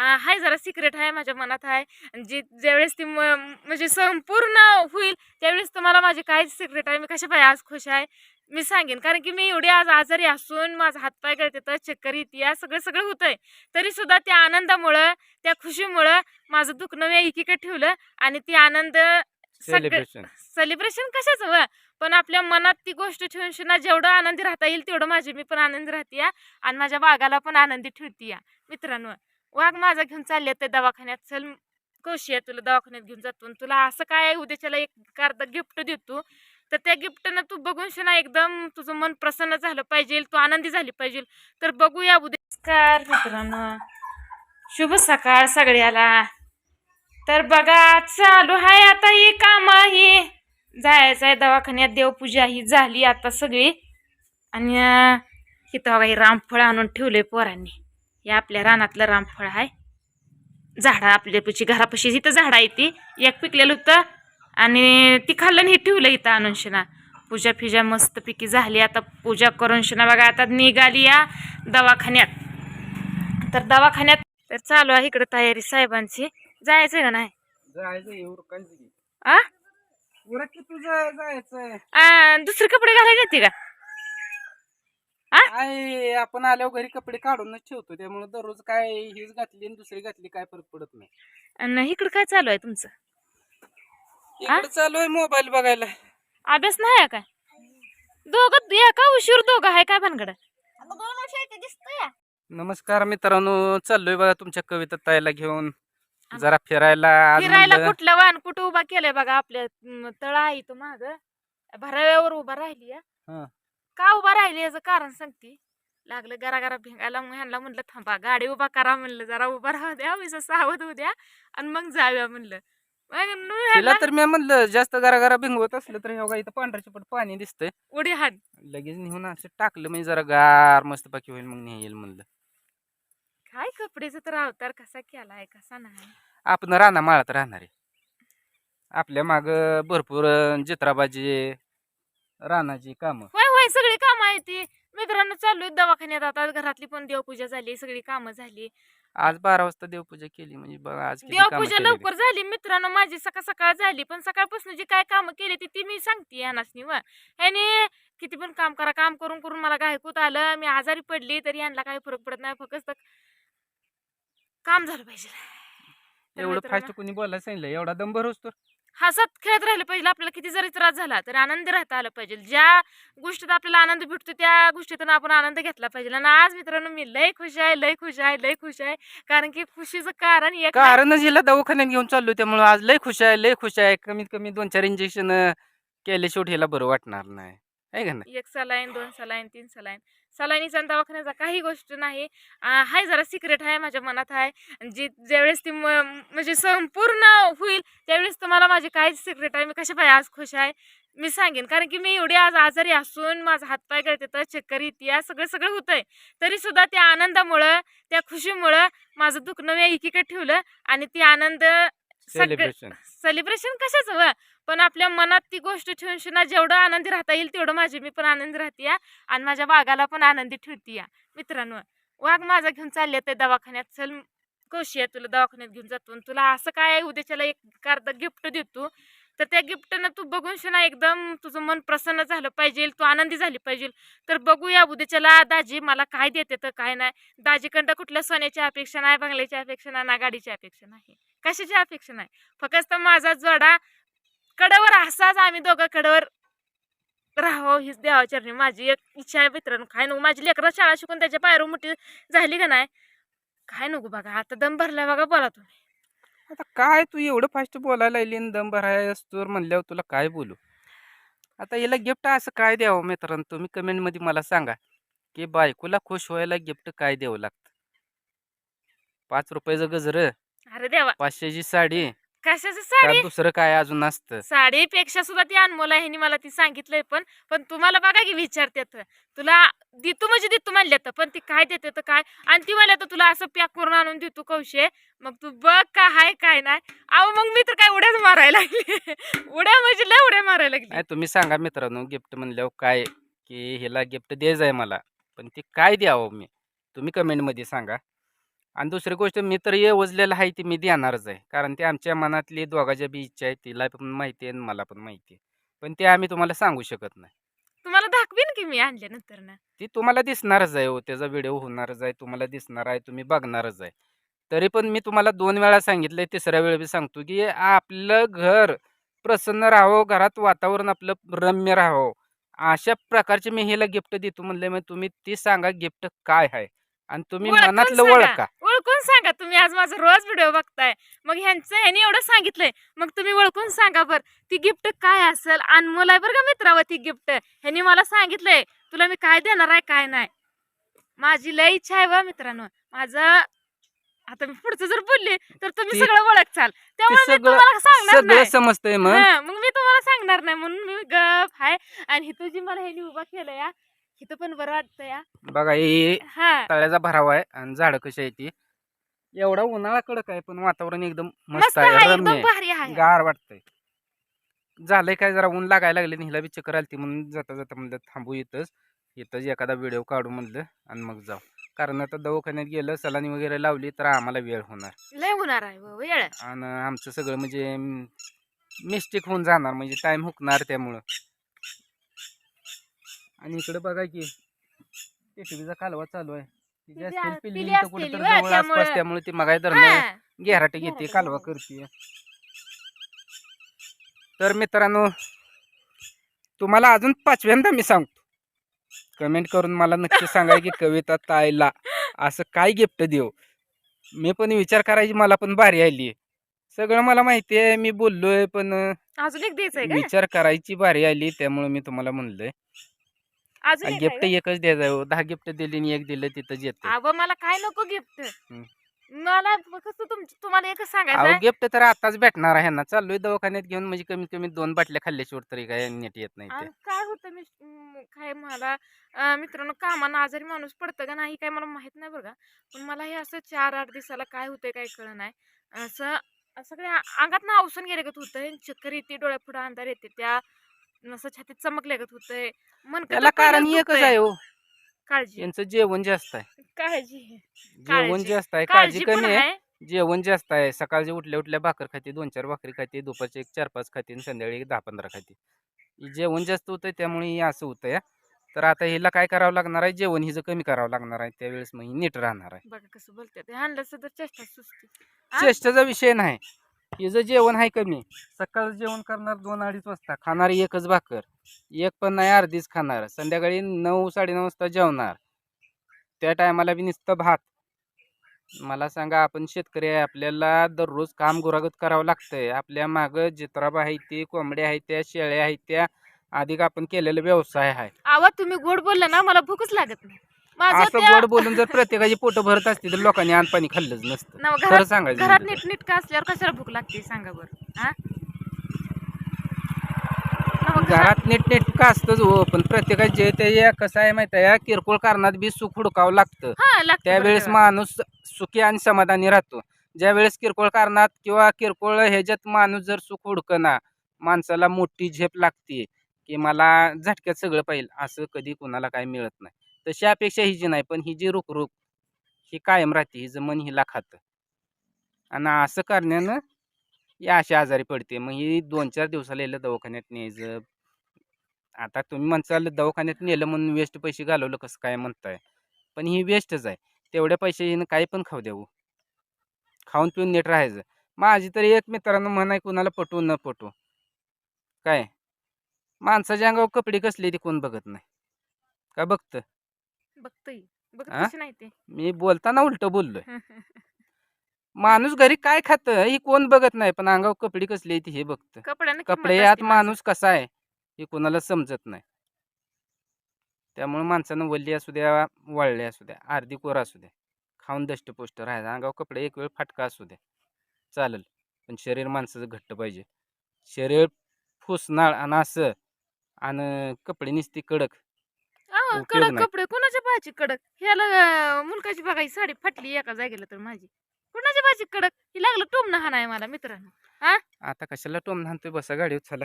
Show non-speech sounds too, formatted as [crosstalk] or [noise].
हाय जरा सिक्रेट आहे माझ्या मनात आहे जी ज्यावेळेस ती म- म्हणजे संपूर्ण होईल त्यावेळेस तुम्हाला माझी काय सिक्रेट आहे. मी कशा पाहिजे आज खुश आहे? मी सांगेन. कारण की मी एवढी आज आजारी असून माझा हातपाय तर चक्कर येते सगळं सगळं होतंय. तरी सुद्धा त्या आनंदामुळं त्या खुशीमुळं माझं दुखणं मी एकीकडे ठेवलं आणि ती आनंद सेलिब्रेशन सेलिब्रेशन कशाचं व? पण आपल्या मनात ती गोष्ट ठेवून शिना जेवढं आनंदी राहता येईल तेवढं माझी मी पण आनंदी राहते आणि माझ्या बागाला पण आनंदी ठेवते मित्रांनो वाघ माझा घेऊन चालले ते दवाखान्यात. चल कशी आहे तुला दवाखान्यात घेऊन जातो आणि तुला असं काय आहे, उद्याच्याला एक अर्धा गिफ्ट देतो. तर त्या गिफ्टनं तू बघून शिना एकदम तुझं मन प्रसन्न झालं पाहिजे तू आनंदी झाली पाहिजे. तर बघूया उद्या. मित्रांनो. शुभ सकाळ सगळ्याला. तर बघा चालू आहे आता ही काम ही. जायचं आहे दवाखान्यात देवपूजा ही झाली आता सगळी. आणि इथं बघा हे रामफळ आणून ठेवले पोरांनी. हे आपल्या रानातलं रामफळ आहे झाडं आपल्यापाशी घरापाशी इथं झाडं आहे ती एक पिकलेलं होतं आणि ती खाल्लं हे ठेवलं इथं शिना पूजा फिजा मस्तपैकी झाली. आता पूजा करून शिना बघा आता निघाली या दवाखान्यात. तर दवाखान्यात तर चालू आहे इकडं तयारी साहेबांची. जायचं का नाही? जायचं जायचंय. दुसरे कपडे घालायला येते का? आपण आल्यावर घरी कपडे काढूनच ठेवतो त्यामुळे दररोज काय हीच घातली आणि दुसरी घातली काय फरक पडत नाही. आणि इकडं काय चालू आहे तुमचं? इकडे चालू आहे मोबाईल बघायला. अभ्यास नाही आहे काय? दोघं एका उशीर दोघं आहे काय भानगड? दोन वर्ष दिसतोय. नमस्कार मित्रांनो चाललोय बघा तुमच्या कविता ताईला घेऊन. जरा फिरायला आज फिरायला म्हणलं- कुठलं वाहन कुठं उभा केलंय बघा आपल्या म, तळ आहे तो माग. भराव्यावर उभा राहिली. हं. का उभा राहिली याचं कारण सांगते? लागलं गरा गरा भिंगायला मग ह्यांना म्हणलं थांबा गाडी उभा करा म्हणलं जरा उभा राहू द्या विसं सावध होऊ द्या आणि मग जाऊया म्हणलं. तिला तर मी म्हणलं जास्त गरा गरा भिंगवत असलं तर हे बघा इथं पांढऱ्या चिपट पाणी दिसतंय. उडी हाण. लगेच नेऊन असं टाकलं म्हणजे जरा गार मस्त बाकी होईल मग नेईल म्हणलं. काय कपड्याचा तर अवतार कसा केलाय कसा नाही. आपण राणा माळात राहणार. आहे आपल्या माग भरपूर जित्राबाजी रानाची कामं. होय होय सगळी कामं आहे ती. मित्रांनो चालू आहेत दवाखान्यात. आता घरातली पण देवपूजा झाली सगळी कामं झाली. आज बारा वाजता देवपूजा केली म्हणजे बघा आज किती कामं देवपूजा केलेली. लवकर झाली. मित्रांनो माझी सकाळ सकाळ झाली पण सकाळपासून जी काय कामं केली ती ती मी सांगते यांनाच व ह्याने किती पण काम करा काम करून करून मला गायकूत आलं मी आजारी पडली तरी यांना काही फरक पडत नाही फक्त काम झालं पाहिजे. तर एवढं मित्रांनो, फास्ट कोणी बोलायला सांगितलं एवढा दंबर असतो हसत खेळत राहिलं पाहिजे. आपल्याला किती जरी त्रास झाला तरी आनंदी राहता आलं पाहिजे. ज्या गोष्टीत आपल्याला आनंद भेटतो त्या गोष्टीतून आपण आनंद घेतला पाहिजे. आणि आज मित्रांनो मी लय खुश आहे लय खुश आहे लय खुश आहे. कारण की खुशीचं कारण एक कारण जिला दवाखान्यात घेऊन चाललो त्यामुळे आज लय खुश आहे लय खुश आहे. कमीत कमी दोन चार इंजेक्शन केले शेवटी हिला बरं वाटणार नाही. आहे का नाही? एक सलाईन दोन सलाईन तीन सलाईन. सलाईनीचा आणि दवाखान्याचा काही गोष्ट नाही. आ, हाय जरा सिक्रेट आहे माझ्या मनात आहे जी ज्यावेळेस ती म- म्हणजे संपूर्ण होईल त्यावेळेस तुम्हाला माझी काहीच सिक्रेट आहे. मी कशा पाहिजे आज खुश आहे? मी सांगेन. कारण की मी एवढी आज आजारी असून माझा हातपाय करते तर चक्कर इतिहास सगळं सगळं होतंय. तरी सुद्धा त्या आनंदामुळं त्या खुशीमुळं माझं दुखणं मी एकीकडे ठेवलं आणि ती आनंद सेलिब्रेशन. सेलिब्रेशन कशाचं व? पण आपल्या मनात ती गोष्ट ठेवून शिना जेवढं आनंदी राहता येईल तेवढं माझी मी पण आनंदी राहते आणि माझ्या बागाला पण आनंदी ठेवते या मित्रांनो वाघ माझा घेऊन चालले ते दवाखान्यात. चल कशी आहे तुला दवाखान्यात घेऊन जातो आणि तुला असं काय आहे? उद्याच्याला एक अर्धा गिफ्ट देतो. तर त्या गिफ्टनं तू बघून शिना एकदम तुझं मन प्रसन्न झालं पाहिजे तू आनंदी झाली पाहिजे. तर बघूया उद्याच्याला दाजी मला काय देते तर काय नाही. दाजीकडं कुठल्या सोन्याची अपेक्षा नाही बंगल्याची अपेक्षा नाही ना गाडीची अपेक्षा नाही. कशाची अपेक्षा नाही? फक्त माझा जोडा कडेवर असाच आम्ही दोघं कडेवर राहावं हीच देवाचरणी. माझी एक इच्छा आहे मित्रांनो. काय नको? माझी लेकरं शाळा शिकून त्याच्या पायरू मोठी झाली का नाही? काय नको बघा आता दम भरला बघा बोला तुम्ही. आता काय तू एवढं फास्ट बोलायला आणि दम भरायला तर म्हणल्यावर तुला काय बोलू? आता हिला गिफ्ट असं काय द्यावं मित्रांनो? तुम्ही कमेंटमध्ये मला सांगा की बायकोला खुश व्हायला गिफ्ट काय द्यावं लागतं? पाच रुपयाचं गजर अरे देवा! पाचशेची साडी कशाची का साडी? दुसरं काय अजून असतं? साडीपेक्षा सुद्धा ती अनमोल आहे मला ती सांगितलंय पण पण तुम्हाला बघा की विचारतात तुला देतो म्हणजे देतो म्हणले तर पण ती काय देते तर काय? आणि ती म्हणल्या तर तुला असं पॅक करून आणून देतो कौशे. मग तू बघ का हाय काय नाही अहो मग मी तर काय उड्याच मारायला लागली. [laughs] उड्या म्हणजे लय उड्या मारायला लागली. नाही तुम्ही सांगा मित्रांनो गिफ्ट म्हणल्यावर काय की हिला गिफ्ट द्यायचं आहे मला पण ते काय द्यावं मी? तुम्ही कमेंटमध्ये सांगा. आणि दुसरी गोष्ट मी तर येवजलेलं आहे ती मी देणारच आहे. कारण ते आमच्या मनातली दोघाच्या बी इच्छा आहे तिला पण माहिती आहे आणि मला पण माहिती आहे. पण ते आम्ही तुम्हाला सांगू शकत नाही. दाखवीन की मी आणल्यानंतर ना? ती तुम्हाला दिसणारच आहे हो त्याचा व्हिडिओ होणारच आहे तुम्हाला दिसणार आहे तुम्ही बघणारच आहे. तरी पण मी तुम्हाला दोन वेळा सांगितलंय तिसऱ्या वेळ बी सांगतो की आपलं घर प्रसन्न राहावं घरात वातावरण आपलं रम्य राहावं. अशा प्रकारचे मी हिला गिफ्ट देतो म्हणले मग तुम्ही ती सांगा गिफ्ट काय आहे? आणि तुम्ही ओळखून मनातलं सांगा. ओळखा. ओळखून सांगा. तुम्ही आज माझा रोज व्हिडिओ बघताय. मग ह्यांचं ह्यांनी एवढं सांगितलंय. मग तुम्ही ओळखून सांगा बर. ती गिफ्ट काय असेल? अनमोल आहे बरं का मित्रावं ती गिफ्ट? ह्यांनी मला सांगितलंय. तुला मी काय देणार आहे काय नाही? माझी लय इच्छा आहे बा मित्रांनो. माझं आता मी पुढचं जर बोलले तर तुम्ही ती- सगळं ओळखचाल त्यामुळे मी सगळं तुम्हाला सांगणार सगळं नाही. समजतंय मग. हा, मग मी तुम्हाला सांगणार नाही. म्हणून मी गप आहे आणि जी मला ह्यांनी उभा केलं या हिथं पण बरं वाटतं या बघा हे हा. तळ्याचा भरावा आहे आणि झाडं कशी आहे ती. एवढा उन्हाळा कडक आहे पण वातावरण एकदम मस्त मस्त आहे आहे रम्य एकदम आहे. भारी आहे. गार वाटतंय. झालंय काय जरा ऊन लागायला लागले हिला बी चक्कर आलती म्हणून जाता जाता म्हणलं थांबू इथंच इथंच एखादा व्हिडिओ काढू म्हणलं आणि मग जाऊ. कारण आता दवाखान्यात गेलं सलानी वगैरे लावली तर आम्हाला वेळ होणार. लय होणार आहे व, वेळ. आणि आमचं सगळं म्हणजे मिस्टेक होऊन जाणार म्हणजे टाइम हुकणार त्यामुळं. आणि इकडे बघा की टेकडीचा कालवा चालू आहे. ती असतील तर जवळ आसपास त्यामुळं. त्यामुळे ती मगाय धरणं हा. घेराटे घेते घेराटे कालवा. करते तर मित्रांनो तुम्हाला अजून पाचव्यांदा मी सांगतो. कमेंट करून मला नक्की सांगा की कविता ताईला असं काय गिफ्ट देऊ. मी पण विचार करायची मला पण भारी आली. सगळं मला माहिती आहे मी बोललोय पण अजून एक द्यायचंय का? विचार करायची भारी आली त्यामुळे मी तुम्हाला म्हणलोय. अजून एक गिफ्ट आहे एकच द्यायचं हो. दहा गिफ्ट दिली आणि एक दिलं तिथं येते का? अगं मला काय नको गिफ्ट? हम्म. मला फक्त तुम तुम्हाला एकच सांगायचं अहो आहे. गिफ्ट तर आताच भेटणार आहे ना. चाललोय दवाखान्यात घेऊन. म्हणजे कमीत कमी दोन बाटल्या खाल्ल्याशिवाय तरी काय नीट येत नाही ते. काय होतं मी म, काय मला अं, मित्रांनो कामानं आजारी माणूस पडतं का नाही काय मला माहीत नाही बरं का. पण मला हे असं चार आठ दिवसाला काय होतंय काय कळ नाही. असं सगळ्या अंगात ना अवसन गेल्यागत होतंय चक्कर येते डोळ्यापुढं अंधार येते. त्या असं छातीत चमकल्यागत होतंय. मन त्याला कारण एकच आहे हो. काळजी. यांचं जेवण जास्त आहे. काळजी. जेवण काळजी. जास्त आहे. काळजी काळजी पण कमी आहे. आहे. जेवण जास्त आहे. सकाळचे उठल्या उठल्या भाकर खाते दोन चार भाकरी खाते दुपारचे एक चार पाच खाते आणि संध्याकाळी एक दहा पंधरा खाते. जेवण जास्त होतंय त्यामुळे हे असं होतंय. तर आता हिला काय करावं लागणार आहे? जेवण हिचं कमी करावं लागणार आहे. त्यावेळेस मग ही नीट राहणार आहे. बघा कसं तर चेष्टा सुचते आ? चेष्टाचा विषय नाही. हिचं जेवण आहे कमी. सकाळचं जेवण करणार दोन अडीच वाजता. खाणार एकच भाकर. एक पण नाही अर्धीच खाणार. संध्याकाळी नऊ साडेनऊ वाजता जेवणार. त्या टायमाला बी नुसतं भात. मला सांगा आपण शेतकरी आहे आपल्याला दररोज काम गुरागत करावं लागतंय. आपल्या मागं जित्राबा आहे ते कोंबड्या आहेत त्या शेळ्या आहेत त्या अधिक आपण केलेला व्यवसाय आहे. आवा तुम्ही गोड बोलला ना मला भूकच लागत नाही. माझं असं त्या- गोड बोलून जर प्रत्येकाची पोट भरत असते तर लोकांनी पाणी खाल्लंच नसतं. खरं घरात सांगायचं घरात म्हणजे. नीट नीट असल्यावर कशाला भूक लागते? सांगा बरं. हा? नव, घरात घरात नीटनेटकं असतंच हो पण प्रत्येकात जे ते या कसं आहे माहिती आहे किरकोळ कारणात बी सुख हुडकावं लागतं. हा लागतं त्यावेळेस बरं माणूस सुखी आणि समाधानी राहतो. ज्यावेळेस किरकोळ कारणात किंवा किरकोळ ह्याच्यात माणूस जर सुख हुडकना माणसाला मोठी झेप लागते की मला झटक्यात सगळं पाहिजे असं कधी कोणाला काय मिळत नाही. तशी अपेक्षा ही जी नाही पण ही जी रुख रुख ही कायम राहते हिचं मन हिला खातं. आणि असं करण्यानं या अशी आजारी पडते. मग ही दोन चार दिवसाला यायला दवाखान्यात न्यायचं. आता तुम्ही म्हणसाल दवाखान्यात नेलं म्हणून वेस्ट पैसे घालवलं कसं काय म्हणताय? पण ही वेस्टच आहे. तेवढ्या पैसे हिनं काही पण खाऊ देऊ खाऊन पिऊन नीट राहायचं. माझी तरी एक मित्रांनो म्हणाय कुणाला पटवू न पटवू काय? माणसाच्या अंगावर कपडे कसले ते कोण बघत नाही. का बघतं? बघतोय. नाही ते. मी बोलताना उलट बोललोय. माणूस घरी काय खातं ही कोण बघत नाही पण अंगावर कपडे कसले ते हे बघतं. कपड्यानं कपडे यात. माणूस. कसा आहे हे कोणाला समजत नाही. त्यामुळे माणसानं वल्ली असू द्या वळले असू द्या अर्धी कोर असू द्या खाऊन दष्टपुष्ट राहायचं. अंगावर कपडे एक वेळ फाटका असू द्या चालेल. पण शरीर माणसाचं घट्ट पाहिजे. शरीर फुसनाळ आणि असं आणि कपडे निसती कडक. उपयोग कडक नाही. कपडे कोणाच्या बाची कडक? ह्याला अं, मुलकाची बघायची साडी फाटली एका जागेला तर माझी. कोणाच्या बाची कडक? ही लागलं टोमणं हा नाही मला मित्रांनो. आता कशाला टोम हाणतोय? बसा गाडीवर चला.